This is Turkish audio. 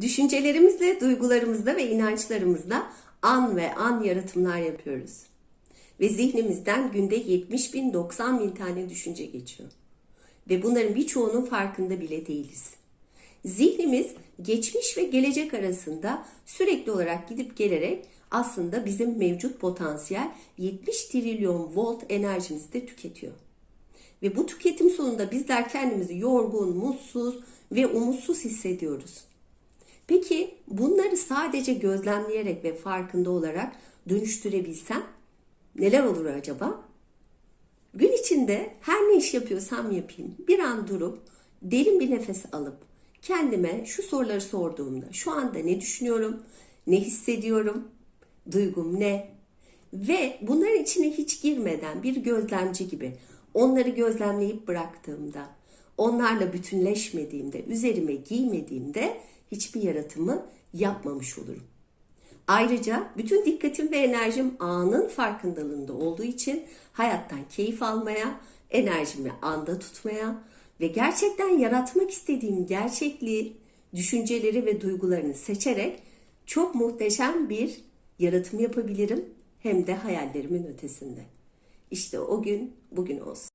Düşüncelerimizle, duygularımızla ve inançlarımızla an ve an yaratımlar yapıyoruz. Ve zihnimizden günde 70 bin, 90 bin tane düşünce geçiyor. Ve bunların birçoğunun farkında bile değiliz. Zihnimiz geçmiş ve gelecek arasında sürekli olarak gidip gelerek aslında bizim mevcut potansiyel 70 trilyon volt enerjimizi de tüketiyor. Ve bu tüketim sonunda bizler kendimizi yorgun, mutsuz ve umutsuz hissediyoruz. Peki bunları sadece gözlemleyerek ve farkında olarak dönüştürebilsem neler olur acaba? Gün içinde her ne iş yapıyorsam yapayım bir an durup derin bir nefes alıp kendime şu soruları sorduğumda şu anda ne düşünüyorum, ne hissediyorum, duygum ne ve bunların içine hiç girmeden bir gözlemci gibi onları gözlemleyip bıraktığımda, onlarla bütünleşmediğimde, üzerime giymediğimde hiçbir yaratımı yapmamış olurum. Ayrıca bütün dikkatim ve enerjim anın farkındalığında olduğu için hayattan keyif almaya, enerjimi anda tutmaya ve gerçekten yaratmak istediğim gerçekliği, düşünceleri ve duygularını seçerek çok muhteşem bir yaratım yapabilirim hem de hayallerimin ötesinde. İşte o gün bugün olsun.